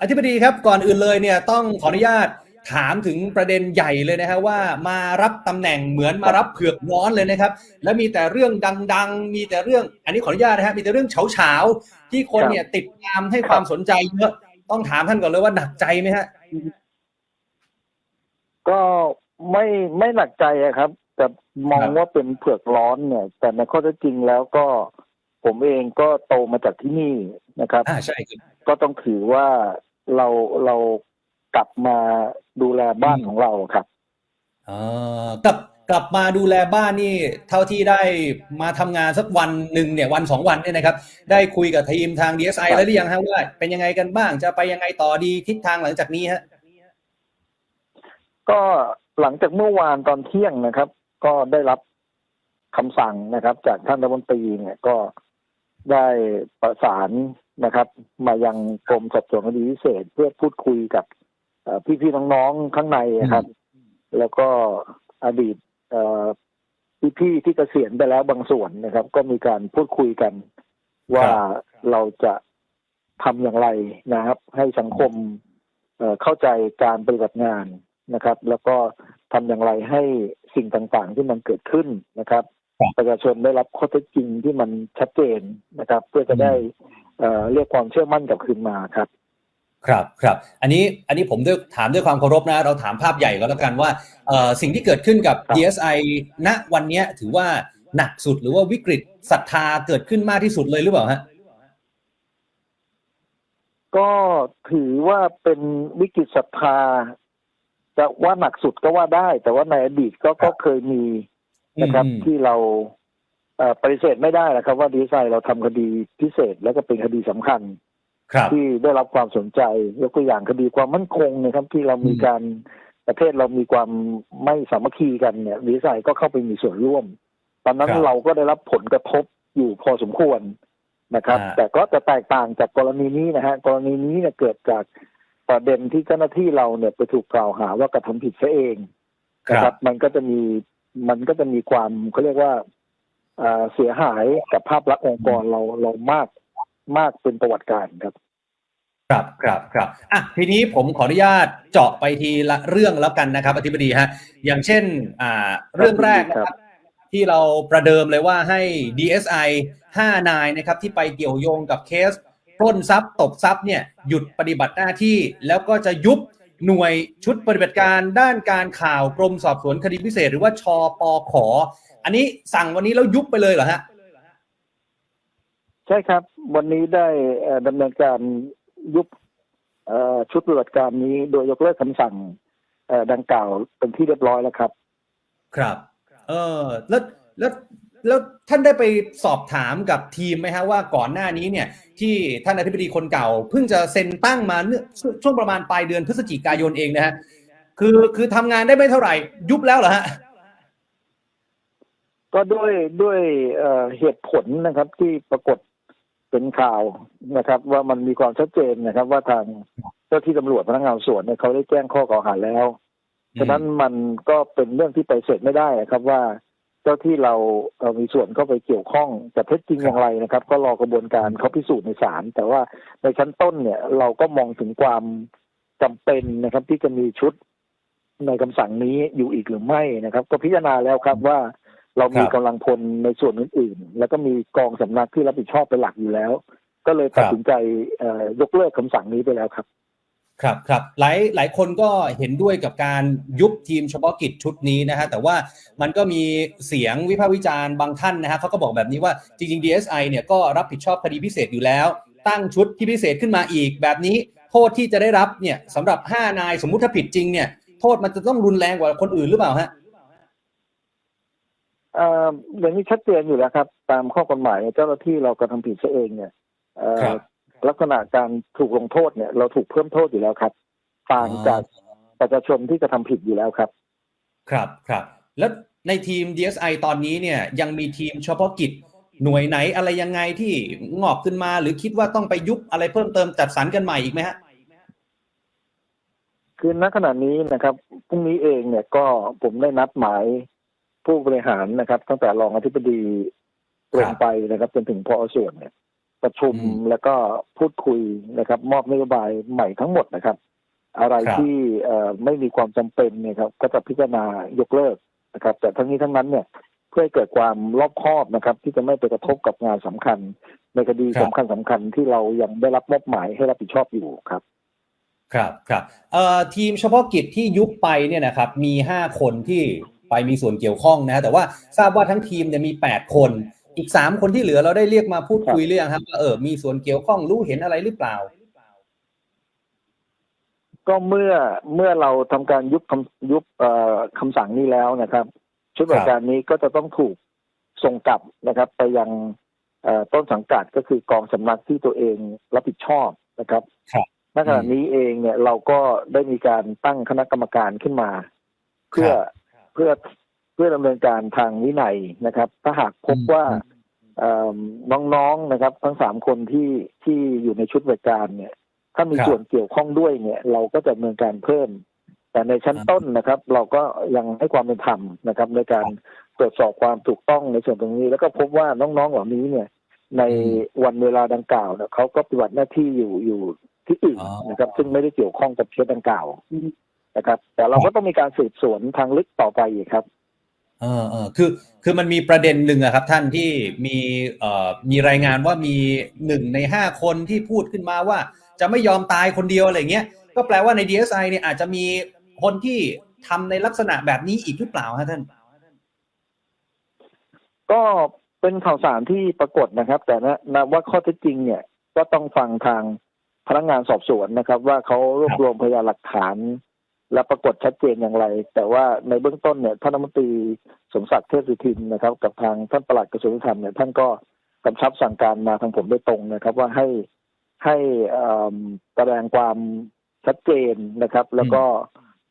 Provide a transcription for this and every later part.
อธิบดีครับก่อนอื่นเลยเนี่ยต้องขออนุญาตถามถึงประเด็นใหญ่เลยนะฮะว่ามารับตำแหน่งเหมือนมารับเผือกร้อนเลยนะครับ แล้วมีแต่เรื่องดัง ๆ มีแต่เรื่อง อันนี้ขออนุญาตนะฮะมีแต่เรื่องเฉาๆที่คนเนี่ยติดตามให้ความสนใจเยอะต้องถามท่านก่อนเลยว่าหนักใจไหมฮะ ก็ไม่ไม่หนักใจอะครับ แต่มองครับว่าเป็นเผือกร้อนเนี่ย แต่ในข้อเท็จจริงแล้วก็ผมเองก็โตมาจากที่นี่นะครับอ่าใช่ครับก็ต้องถือว่า เราเรากลับมาดูแลบ้านอืมของเราครับเอ่อกลับกลับมาดูแลบ้านนี่ เท่าที่ได้มาทำงานสักวันหนึ่งเนี่ยวันสองวันเนี่ยนะครับ ได้คุยกับทีมทาง DSI ครับแล้วหรือยังฮะว่าเป็นยังไงกันบ้างจะไปยังไงต่อดีทิศทางหลังจากนี้ฮะก็หลังจากเมื่อวานตอนเที่ยงนะครับ ก็ได้รับคำสั่งนะครับ จากท่านรัฐมนตรีเนี่ยก็ ได้ประสานนะครับ มายังกรมสอบสวนคดีพิเศษ เพื่อพูดคุยกับเอ่อพี่ๆน้องๆข้างในนะครับ แล้วก็อดีตเอ่อพี่ๆที่เกษียณไปแล้วบางส่วนนะครับ ก็มีการพูดคุยกัน ว่าเราจะทำอย่างไรนะครับ ให้สังคมเอ่อเข้าใจการปฏิบัติงานนะครับ แล้วก็ทำอย่างไรให้สิ่งต่างๆที่มันเกิดขึ้นนะครับครับ ประชาชนได้รับข้อเท็จจริงที่มันชัดเจนนะครับ เพื่อจะได้เอ่อเรียกความเชื่อมั่นกลับคืนมาครับ ครับครับ อันนี้อันนี้ผมด้วยถามด้วยความเคารพนะ เราถามภาพใหญ่ก็แล้วกันว่าเอ่อสิ่งที่เกิดขึ้นกับครับ DSI ณวันเนี้ยถือว่าหนักสุดหรือว่าวิกฤตศรัทธาเกิดขึ้นมากที่สุดเลยหรือเปล่าฮะก็ถือว่าเป็นวิกฤตศรัทธาจะว่าหนักสุดก็ว่าได้ แต่ว่าในอดีตก็ก็เคยมี นะครับอืมที่เราเอ่อปฏิเสธไม่ได้นะครับ ว่าดีไซน์เราทำคดีพิเศษแล้วก็เป็นคดีสำคัญครับที่ได้รับความสนใจยกตัวอย่างคดีความมั่นคงนะครับ ที่เรามีอืมการประเทศเรามีความไม่สามัคคีกันเนี่ยดีไซน์ก็เข้าไปมีส่วนร่วม ตอนนั้นเราก็ได้รับผลกระทบอยู่พอสมควรนะครับอ่าแต่ก็จะแตกต่างจากกรณีนี้นะฮะกรณีนี้เนี่ยเกิดจากประเด็นที่เจ้าหน้าที่เราเนี่ยไปถูกกล่าวหาว่ากระทำผิดซะเองคนะรับครับ มันก็จะมี มันก็จะมีความเขาเรียกว่าเอ่อเสียหายกับภาพลักษณ์องค์กรเราเรามากมากเป็นประวัติการครับ ครับครับครับอะทีนี้ผมขออนุญาตเจาะไปทีละเรื่องแล้วกันนะครับ อธิบดีฮะ อย่างเช่น อ่า เรื่องแรกนะครับที่เราประเดิมเลยว่าให้ DSI 5นายนะครับ ที่ไปเกี่ยวโยงกับเคสปล้นทรัพย์ตบทรัพย์เนี่ยหยุดปฏิบัติหน้าที่แล้วก็จะยุบ หน่วยชุดปฏิบัติการด้านการข่าวกรมสอบสวนคดีพิเศษ หรือว่าชปขอ อันนี้สั่งวันนี้แล้วยุบไปเลยเหรอฮะใช่ครับ วันนี้ได้เอ่อดำเนินการยุบเอ่อชุดปฏิบัติการนี้ โดยยกเลิกคำสั่งเอ่อดังกล่าวเป็นที่เรียบร้อยแล้วครับ ครับ เออแล้วแล้ว แล้วท่านได้ไปสอบถามกับทีมไหมฮะว่าก่อนหน้านี้เนี่ยที่ท่านอธิบดีคนเก่า เพิ่งจะเซ็นตั้งมาเนื่อช่วงประมาณปลายเดือนพฤศจิกายนเองนะฮะคือคือทำงานได้ไม่เท่าไหร่ ยุบแล้วเหรอฮะก็ด้วยด้วยเหตุผลนะครับที่ปรากฏเป็นข่าวนะครับ ว่ามันมีความชัดเจนนะครับ ว่าทางเจ้าที่ตำรวจพนักงานสวนเนี่ยเขาได้แจ้งข้อกล่าวหาแล้วฉะนั้นมันก็เป็นเรื่องที่ไปเสร็จไม่ได้นะครับว่า จ้าที่เราเอ่อมีส่วนเข้าไปเกี่ยวข้องแต่เท็จจริงอย่างไรนะครับ ก็รอกระบวนการเขาพิสูจน์ในศาลแต่ว่าในชั้นต้นเนี่ยเราก็มองถึงความจำเป็นนะครับ ที่จะมีชุดในคำสั่งนี้อยู่อีกหรือไม่นะครับ ก็พิจารณาแล้วครับว่าเรามีครับกำลังพลในส่วนอื่นๆ แล้วก็มีกองสำนักที่รับผิดชอบเป็นหลักอยู่แล้ว ก็เลยตัดครับสินใจเอ่อยกเลิกคำสั่งนี้ไปแล้วครับ ครับครับหลายหลายคนก็เห็นด้วยกับการยุบทีมเฉพาะกิจชุดนี้นะฮะแต่ว่ามันก็มีเสียงวิพากษ์วิจารณ์บางท่านนะฮะเขาก็บอกแบบนี้ว่าจริงๆ DSI เนี่ยก็รับผิดชอบคดีพิเศษอยู่แล้ว ตั้งชุดที่พิเศษขึ้นมาอีก แบบนี้โทษที่จะได้รับเนี่ยสำหรับ 5 นายสมมุติถ้าผิดจริงเนี่ยโทษมันจะต้องรุนแรงกว่าคนอื่นหรือเปล่าฮะเอ่ออย่างนี้ชัดเจนอยู่แล้วครับ ตามข้อกฎหมายเจ้าหน้าที่เรากระทำผิดซะเองเนี่ยเอ่อครับ ลักษณะการถูกลงโทษเนี่ยเราถูกเพิ่มโทษอยู่แล้วครับต่างจากประชาชนที่กระทำผิดอยู่แล้วครับ ครับครับ แล้วในทีม DSI ตอนนี้เนี่ยยังมีทีมเฉพาะกิจหน่วยไหนอะไรยังไงที่งอกขึ้นมา หรือคิดว่าต้องไปยุบอะไรเพิ่มเติมจัดสรรกันใหม่อีกไหมฮะคือณขณะนี้นะครับพรุ่งนี้เองเนี่ยก็ผมได้นัดหมายผู้บริหารนะครับ ตั้งแต่รองอธิบดีลงไปนะครับ จนถึงพอส่วนเนี่ย ประชุมอืมแล้วก็พูดคุยนะครับ มอบนโยบายใหม่ทั้งหมดนะครับ อะไรครับที่เอ่อไม่มีความจำเป็นเนี่ยครับ ก็จะพิจารณายกเลิกนะครับ แต่ทั้งนี้ทั้งนั้นเนี่ยเพื่อให้เกิดความรอบคอบนะครับ ที่จะไม่ไปกระทบกับงานสำคัญ ในคดีครับสำคัญสำคัญที่เรายังได้รับมอบหมายให้รับผิดชอบอยู่ครับ ครับครับเอ่อทีมเฉพาะกิจที่ยุบไปเนี่ยนะครับมี5คนที่ไปมีส่วนเกี่ยวข้องนะแต่ว่าทราบว่าทั้งทีมเนี่ยมี8คน อีก3คนที่เหลือเราได้เรียกมาพูดคุยเรื่องครับว่าเออมีส่วนเกี่ยวข้องรู้เห็นอะไรหรือเปล่า ก็เมื่อเมื่อเราทำการยุบคำยุบเอ่อคำสั่งนี้แล้วนะครับ ชุดบริการนี้ก็จะต้องถูกส่งกลับนะครับ ไปยังเอ่อต้นสังกัดก็คือกองสำนักที่ตัวเองรับผิดชอบนะครับครับณขณะนี้เองเนี่ยเราก็ได้มีการตั้งคณะกรรมการขึ้นมา เพื่อเพื่อเพื่อดำเนินการทางวินัยนะครับ ถ้าหากพบว่าเอ่อน้องๆนะครับ ทั้งสามคนที่ที่อยู่ในชุดบริการเนี่ย ถ้ามีครับส่วนเกี่ยวข้องด้วยเนี่ย เราก็จะดำเนินการเพิ่ม แต่ในชั้นอ่าต้นนะครับ เราก็ยังให้ความเป็นธรรมนะครับ ในการตรวจสอบความถูกต้องในส่วนตรงนี้ แล้วก็พบว่าน้องๆเหล่านี้เนี่ย ในวันเวลาดังกล่าวเนี่ยเขาก็ปฏิบัติหน้าที่อยู่อยู่ที่อื่นอ๋อนะครับ ซึ่งไม่ได้เกี่ยวข้องกับเคสดังกล่าวนะครับ แต่เราก็ต้องมีการสืบสวนทางลึกต่อไปอีกครับ เออเออคือคือมันมีประเด็นหนึ่งอะครับท่านที่มีเอ่อมีรายงานว่ามีหนึ่งในห้าคนที่พูดขึ้นมาว่า จะไม่ยอมตายคนเดียวอะไรเงี้ยก็แปลว่าใน DSI เนี่ยอาจจะมีคนที่ทำในลักษณะแบบนี้อีกหรือเปล่าฮะท่าน ก็เป็นข่าวสารที่ปรากฏนะครับ แต่นะนะว่าข้อเท็จจริงเนี่ยก็ต้องฟังทางพนักงานสอบสวนนะครับ ว่าเขารวบรวมพยานหลักฐาน และปรากฏชัดเจนอย่างไร แต่ว่าในเบื้องต้นเนี่ยท่านรัฐมนตรีสมศักดิ์เทพสุทินนะครับ กับทางท่านปลัดกระทรวงยุติธรรมเนี่ยท่านก็กำชับสั่งการมาทางผมโดยตรงนะครับ ว่าให้ให้เอิ่มแสดงความชัดเจนนะครับ แล้วก็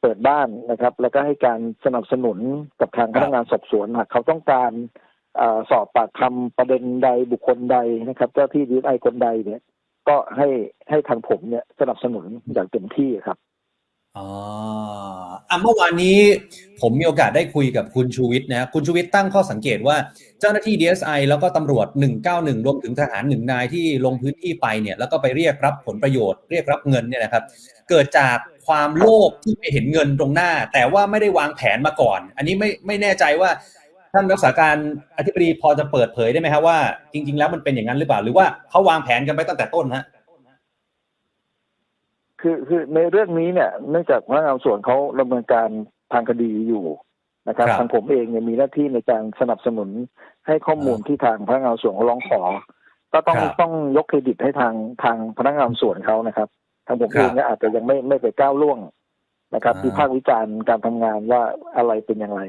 เปิดบ้านนะครับ แล้วก็ให้การสนับสนุนกับทางพนักงานสอบสวนหากเขาต้องการอสอบปากคำประเด็นใดบุคคลใดนะครับ เจ้าที่ดีไอคนใดเนี่ย ก็ให้ให้ทางผมเนี่ยสนับสนุนอย่างเต็มที่ครับ อ๋ออะเมื่อวานนี้ผมมีโอกาสได้คุยกับคุณชูวิทย์นะคุณชูวิทย์ตั้งข้อสังเกตว่าเจ้าหน้าที่ DSI แล้วก็ตำรวจ 191 รวมถึงทหารหนึ่งนายที่ลงพื้นที่ไปเนี่ยแล้วก็ไปเรียกรับผลประโยชน์เรียกรับเงินเนี่ยนะครับ เกิดจากความโลภที่ไปเห็นเงินตรงหน้า แต่ว่าไม่ได้วางแผนมาก่อน อันนี้ไม่ไม่แน่ใจว่าท่านรักษาการอธิบดีพอจะเปิดเผยได้ไหมครับว่า จริง ๆ แล้วมันเป็นอย่างนั้นหรือเปล่า หรือว่าเขาวางแผนกันไปตั้งแต่ต้นฮะ คือคือในเรื่องนี้เนี่ยเนื่องจากพนักงานสอบสวนเขาดำเนินการทางคดีอยู่นะครับครับทางผมเองเนี่ยมีหน้าที่ในการสนับสนุนให้ข้อมูลที่ทางพนักงานสอบสวนเขาร้องขอ ก็ต้องครับต้องยกเครดิตให้ทางทางพนักงานสอบสวนเขานะครับทางผมครับเองเนี่ยอาจจะยังไม่ไม่ไปก้าวล่วงนะครับอ่าวิพากษ์วิจารณ์การทำงานว่าอะไรเป็นอย่างไร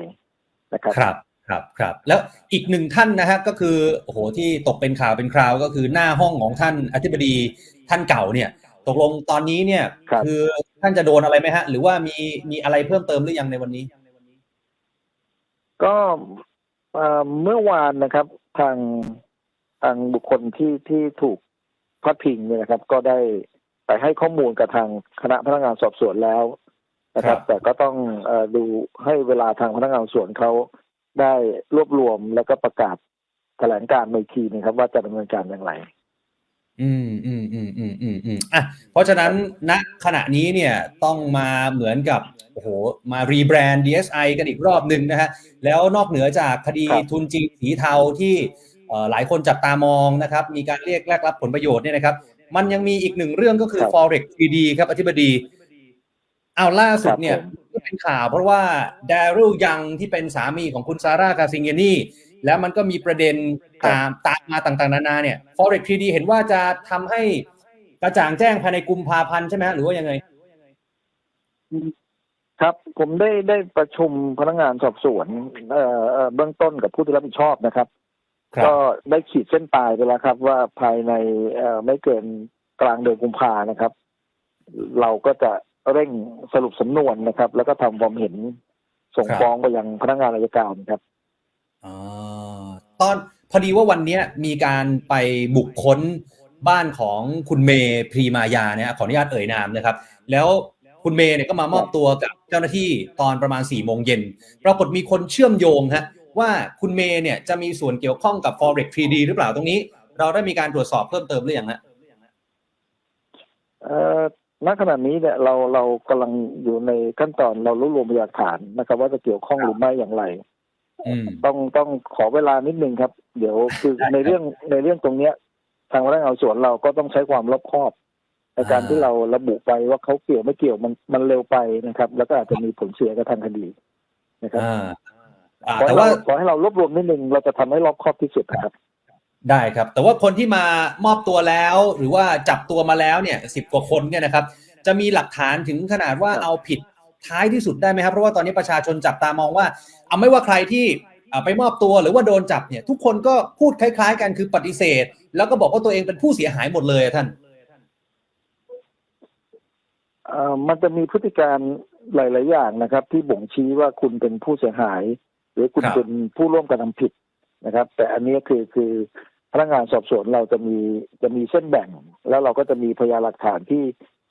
นะครับครับครับครับแล้วอีกหนึ่งท่านนะฮะก็คือโอ้โหที่ตกเป็นข่าวเป็นคราวก็คือหน้าห้องของท่านอธิบดีท่านเก่าเนี่ย ตกลงตอนนี้เนี่ยครับอท่านจะโดนอะไรไหมฮะ หรือว่ามีมีอะไรเพิ่มเติมหรือยังในวันนี้ ก็เอ่อเมื่อวานนะครับ ทางทางบุคคลที่ที่ถูกพัดพิงเนี่ยนะครับ ก็ได้ไปให้ข้อมูลกับทางคณะพนักงานสอบสวนแล้วนะครับ ครับ แต่ก็ต้องเออดูให้เวลาทางพนักงานสอบสวนเขาได้รวบรวมแล้วก็ประกาศแถลงการณ์ในทีนะครับ ว่าจะดำเนินการอย่างไร อืมอืมอืมอืมอืมอืมอะเพราะฉะนั้นณขณะนี้เนี่ยต้องมาเหมือนกับโอ้โหมารีแบรนด์ DSI กันอีกรอบหนึ่งนะฮะแล้วนอกเหนือจากคดีทุนจีนสีเทาที่หลายคนจับตามองนะครับ มีการเรียกแลกรับผลประโยชน์เนี่ยนะครับ มันยังมีอีกหนึ่งเรื่องก็คือครับ forex 3D ครับอธิบดีเอาล่าสุดเนี่ยก็เป็นข่าวเพราะว่าดาริลยังที่เป็นสามีของคุณซาร่ากาซิงเกนี แล้วมันก็มีประเด็นตามตามมาต่างๆ นานาเนี่ย forex 3D เห็นว่าจะทำให้กระจ่างแจ้งภายในกุมภาพันธ์ใช่ไหมฮะหรือว่ายังไง ครับ ผมได้ได้ประชุมพนักงานสอบสวนเอ่อเอ่อเบื้องต้นกับผู้ที่รับผิดชอบนะครับ ก็ได้ขีดเส้นตายไปแล้วครับ ว่าภายในเอ่อไม่เกินกลางเดือนกุมภานะครับ เราก็จะเร่งสรุปสำนวนนะครับ แล้วก็ทำความเห็นส่งครับฟ้องไปยังพนักงานอัยการครับ อ๋อตอนพอดีว่าวันเนี้ยมีการไปบุกค้นบ้านของคุณเมย์พรีมายาเนี่ยขออนุญาตเอ่ยนามนะครับ แล้วคุณเมย์เนี่ยก็มามอบตัวกับเจ้าหน้าที่ตอนประมาณ4ี่โมงเย็นปรากฏมีคนเชื่อมโยงฮะว่าคุณเมย์เนี่ยจะมีส่วนเกี่ยวข้องกับ forex 3D หรือเปล่าตรงนี้ เราได้มีการตรวจสอบเพิ่มเติมหรือยังฮะเอ่อณขณะนี้เนี่ยเราเรากำลังอยู่ในขั้นตอนเรารวบรวมพยานฐานนะครับ ว่าจะเกี่ยวข้องหรือไม่อย่างไร ต้องต้องขอเวลานิดนึงครับ เดี๋ยวคือได้ครับในเรื่องในเรื่องตรงเนี้ย ทางพนักงานสอบสวนเราก็ต้องใช้ความรอบคอบในการอ่าที่เราระบุไปว่าเขาเกี่ยวไม่เกี่ยวมันมันเร็วไปนะครับ แล้วก็อาจจะมีผลเสียกับทางคดีนะครับอ่าอ่าขอแต่ให้ว่าเราขอให้เรารวบรวมนิดนึงเราจะทำให้รอบคอบที่สุดนะครับ ได้ครับ แต่ว่าคนที่มามอบตัวแล้ว หรือว่าจับตัวมาแล้วเนี่ยสิบกว่าคนเนี่ยนะครับ จะมีหลักฐานถึงขนาดว่าครับเอาผิด ท้ายที่สุดได้ไหมครับ เพราะว่าตอนนี้ประชาชนจับตามองว่า เอาไม่ว่าใครที่อ่าไปมอบตัวหรือว่าโดนจับเนี่ย ทุกคนก็พูดคล้าย ๆ กันคือปฏิเสธ แล้วก็บอกว่าตัวเองเป็นผู้เสียหายหมดเลยอะท่านเอ่อมันจะมีพฤติการหลาย ๆ อย่างนะครับ ที่บ่งชี้ว่าคุณเป็นผู้เสียหาย หรือคุณครับเป็นผู้ร่วมกระทำผิดนะครับ แต่อันนี้คือคือพนักงานสอบสวนเราจะมีจะมีเส้นแบ่ง แล้วเราก็จะมีพยานหลักฐานที่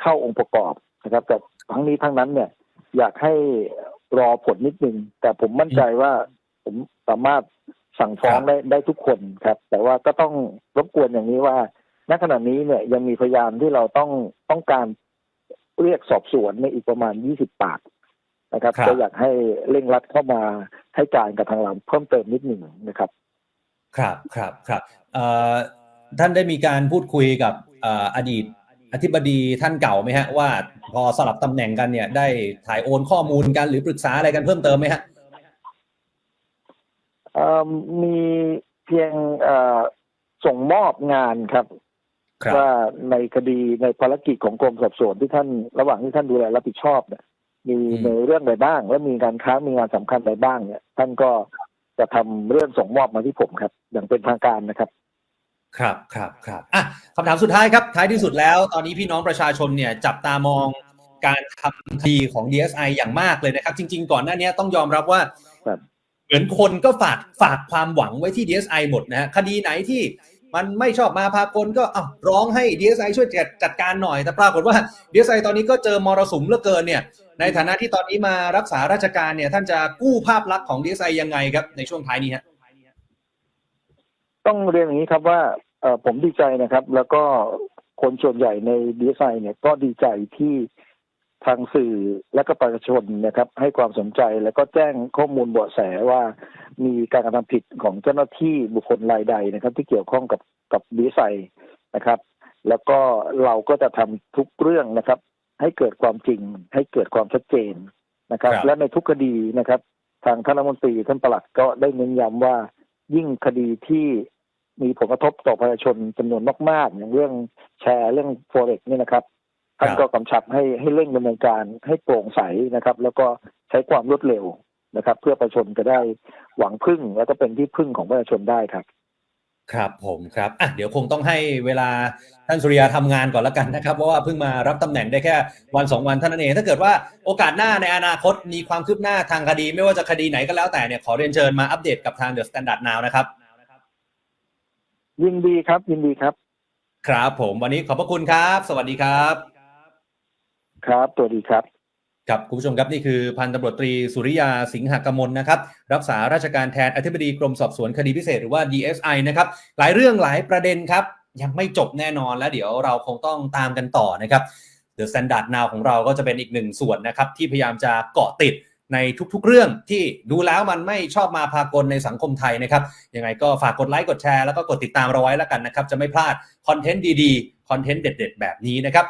เข้าองค์ประกอบนะครับแต่ทั้งนี้ทั้งนั้นเนี่ย อยากให้รอผลนิดนึง แต่ผมมั่นใจว่าผมสามารถสั่งฟ้องครับได้ได้ทุกคนครับ แต่ว่าก็ต้องรบกวนอย่างนี้ว่าณขณะนี้เนี่ยยังมีพยานที่เราต้องต้องการเรียกสอบสวนในยอีกประมาณ 20 ปากนะครับครับก็อยากให้เร่งรัดเข้ามาให้การกับทางเราเพิ่มเติมนิดหนึ่งนะครับ ครับครับครับเอ่อท่านได้มีการพูดคุยกับเอ่ออดีต อธิบดีท่านเก่าไหมฮะว่า พอสลับตำแหน่งกันเนี่ย ได้ถ่ายโอนข้อมูลกันหรือปรึกษาอะไรกันเพิ่มเติมไหมฮะเอ่อมีเพียงเอ่อส่งมอบงานครับครับว่าในคดีในภารกิจของกรมสอบสวนที่ท่านระหว่างที่ท่านดูแลรับผิดชอบเนี่ยมีอืมในเรื่องใดบ้าง และมีการค้างมีงานสำคัญใดบ้างเนี่ย ท่านก็จะทำเรื่องส่งมอบมาที่ผมครับ อย่างเป็นทางการนะครับ ครับครับครับอะคำถามสุดท้ายครับ ท้ายที่สุดแล้ว ตอนนี้พี่น้องประชาชนเนี่ยจับตามองการทำคดีของ DSI อย่างมากเลยนะครับ จริง ๆ ก่อนหน้านี้ต้องยอมรับว่าครับเหมือนคนก็ฝากฝากความหวังไว้ที่ DSI หมดนะฮะคดีไหนที่มันไม่ชอบมาพากลก็อ้าวร้องให้ DSI ช่วยจัดจัดการหน่อยแต่ปรากฏว่า DSI ตอนนี้ก็เจอมรสุมเหลือเกินเนี่ย ในฐานะที่ตอนนี้มารักษาราชการเนี่ย ท่านจะกู้ภาพลักษณ์ของ DSI ยังไงครับ ในช่วงท้ายนี้ฮะต้องเรียนอย่างนี้ครับว่า เอ่อผมดีใจนะครับ แล้วก็คนส่วนใหญ่ในดีไซน์เนี่ยก็ดีใจที่ทางสื่อและก็ประชาชนนะครับ ให้ความสนใจแล้วก็แจ้งข้อมูลเบาะแสว่ามีการกระทำผิดของเจ้าหน้าที่บุคคลรายใดนะครับ ที่เกี่ยวข้องกับกับดีไซน์นะครับ แล้วก็เราก็จะทำทุกเรื่องนะครับ ให้เกิดความจริง ให้เกิดความชัดเจนนะครับครับ และในทุกคดีนะครับ ทางท่านรัฐมนตรีท่านปลัดก็ได้เน้นย้ำว่ายิ่งคดีที่ มีผลกระทบต่อประชาชนจำนวนมากๆอย่างเรื่องแชร์เรื่อง forex เนี่ยนะครับท่านก็กำชับให้ให้เร่งดำเนินการให้โปร่งใสนะครับ แล้วก็ใช้ความรวดเร็วนะครับ เพื่อประชาชนจะได้หวังพึ่ง แล้วก็เป็นที่พึ่งของประชาชนได้ครับ ครับผมครับอะเดี๋ยวคงต้องให้เวลาท่านสุริยาทำงานก่อนแล้วกันนะครับ เพราะว่าเพิ่งมารับตำแหน่งได้แค่วันสองวันเท่านั้นเองถ้าเกิดว่าโอกาสหน้าในอนาคตมีความคืบหน้าทางคดี ไม่ว่าจะคดีไหนก็แล้วแต่เนี่ยขอเรียนเชิญมาอัปเดตกับทาง The Standard Now นะครับ ยินดีครับ ยินดีครับ ครับผมวันนี้ขอบพระคุณครับ สวัสดีครับ ครับตัวดีครับครับคุณผู้ชมครับนี่คือพันตำรวจตรีสุริยาสิงหกมลนะครับรักษาราชการแทนอธิบดีกรมสอบสวนคดีพิเศษหรือว่า DSI นะครับหลายเรื่องหลายประเด็นครับ ยังไม่จบแน่นอนแล้วเดี๋ยวเราคงต้องตามกันต่อนะครับ The Standard Now ของเราก็จะเป็นอีกหนึ่งส่วนนะครับที่พยายามจะเกาะติด ในทุกๆเรื่องที่ดูแล้วมันไม่ชอบมาพากลในสังคมไทยนะครับยังไงก็ฝากกดไลค์กดแชร์แล้วก็กดติดตามเราไว้แล้วกันนะครับ จะไม่พลาดคอนเทนต์ดีๆคอนเทนต์เด็ด ๆ แบบนี้นะครับ